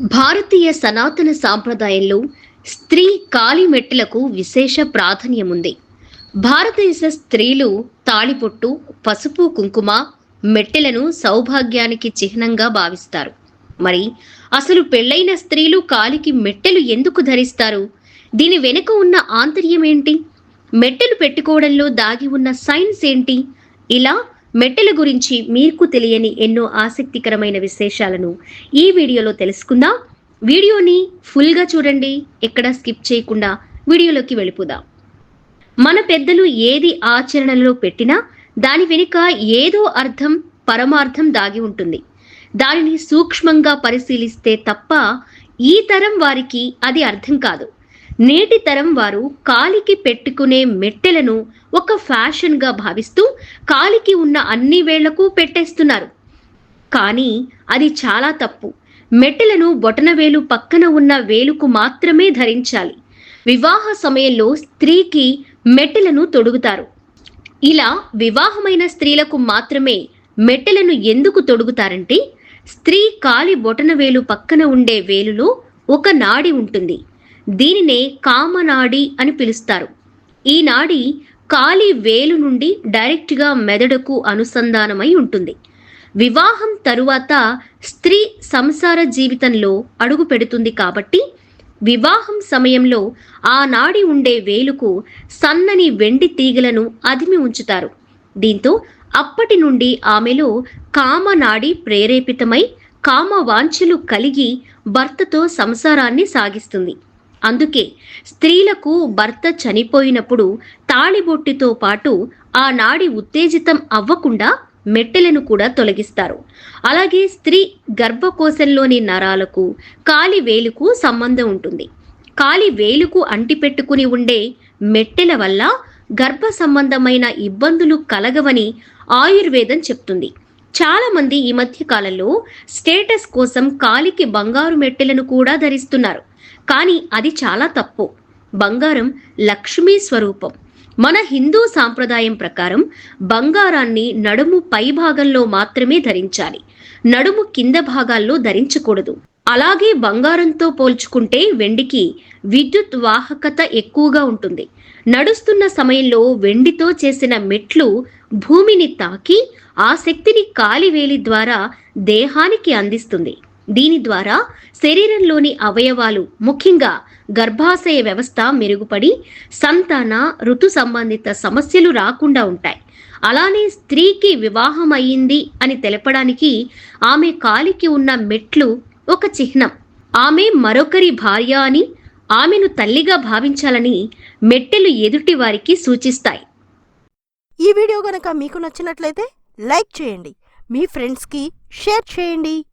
భారతీయ సనాతన సాంప్రదాయంలో స్త్రీ కాలిమెట్లకు విశేష ప్రాధాన్యముంది. భారతదేశ స్త్రీలు తాళిపొట్టు పసుపు కుంకుమ మెట్టెలను సౌభాగ్యానికి చిహ్నంగా భావిస్తారు. మరి అసలు పెళ్ళైన స్త్రీలు కాలికి మెట్టెలు ఎందుకు ధరిస్తారు? దీని వెనుక ఉన్న ఆంతర్యం ఏంటి మెట్టెలు పెట్టుకోవడంలో దాగి ఉన్న సైన్స్ ఏంటి? ఇలా మెట్టెల గురించి మీకు తెలియని ఎన్నో ఆసక్తికరమైన విశేషాలను ఈ వీడియోలో తెలుసుకుందాం. వీడియోని ఫుల్గా చూడండి ఎక్కడ స్కిప్ చేయకుండా వీడియోలోకి వెళ్ళిపోదాం. మన పెద్దలు ఏది ఆచరణలో పెట్టినా దాని వెనుక ఏదో అర్థం పరమార్థం దాగి ఉంటుంది. దానిని సూక్ష్మంగా పరిశీలిస్తే తప్ప ఈ తరం వారికి అది అర్థం కాదు. నేటి తరం వారు కాలికి పెట్టుకునే మెట్టెలను ఒక ఫ్యాషన్గా భావిస్తూ కాలికి ఉన్న అన్ని వేళ్ళకు పెట్టేస్తున్నారు. కానీ అది చాలా తప్పు. మెట్టెలను బొటనవేలు పక్కన ఉన్న వేలుకు మాత్రమే ధరించాలి. వివాహ సమయంలో స్త్రీకి మెట్టెలను తొడుగుతారు. ఇలా వివాహమైన స్త్రీలకు మాత్రమే మెట్టెలను ఎందుకు తొడుగుతారంటే స్త్రీ కాలి బొటనవేలు పక్కన ఉండే వేలులో ఒక నాడి ఉంటుంది. దీనినే కామనాడి అని పిలుస్తారు. ఈ నాడి కాలి వేలు నుండి డైరెక్ట్గా మెదడుకు అనుసంధానమై ఉంటుంది. వివాహం తరువాత స్త్రీ సంసార జీవితంలో అడుగు పెడుతుంది కాబట్టి వివాహం సమయంలో ఆ నాడి ఉండే వేలుకు సన్నని వెండి తీగలను అదిమి ఉంచుతారు. దీంతో అప్పటి నుండి ఆమెలో కామనాడి ప్రేరేపితమై కామవాంఛలు కలిగి భర్తతో సంసారాన్ని సాగిస్తుంది. అందుకే స్త్రీలకు భర్త చనిపోయినప్పుడు తాళిబొట్టితో పాటు ఆ నాడి ఉత్తేజితం అవ్వకుండా మెట్టెలను కూడా తొలగిస్తారు. అలాగే స్త్రీ గర్భకోశంలోని నరాలకు కాలి వేలుకు సంబంధం ఉంటుంది. కాలి వేలుకు అంటిపెట్టుకుని ఉండే మెట్టెల వల్ల గర్భ సంబంధమైన ఇబ్బందులు కలగవని ఆయుర్వేదం చెప్తుంది. చాలా మంది ఈ మధ్య కాలంలో స్టేటస్ కోసం కాలికి బంగారు మెట్టెలను కూడా ధరిస్తున్నారు. కానీ అది చాలా తప్పు. బంగారం లక్ష్మీ స్వరూపం. మన హిందూ సాంప్రదాయం ప్రకారం బంగారాన్ని నడుము పై భాగంలో మాత్రమే ధరించాలి. నడుము కింద భాగాల్లో ధరించకూడదు. అలాగే బంగారంతో పోల్చుకుంటే వెండికి విద్యుత్ వాహకత ఎక్కువగా ఉంటుంది. నడుస్తున్న సమయంలో వెండితో చేసిన మెట్లు భూమిని తాకి ఆ శక్తిని కాలివేలి ద్వారా దేహానికి అందిస్తుంది. దీని ద్వారా శరీరంలోని అవయవాలు ముఖ్యంగా గర్భాశయ వ్యవస్థ మెరుగుపడి సంతాన ఋతు సంబంధిత సమస్యలు రాకుండా ఉంటాయి. అలానే స్త్రీకి వివాహం అయ్యింది అని తెలపడానికి ఆమె కాలికి ఉన్న మెట్లు ఒక చిహ్నం. ఆమె మరొకరి భార్య అని ఆమెను తల్లిగా భావించాలని మెట్టెలు ఎదుటి వారికి సూచిస్తాయి. ఈ వీడియో గనక మీకు నచ్చినట్లయితే లైక్ చేయండి. మీ ఫ్రెండ్స్కి షేర్ చేయండి.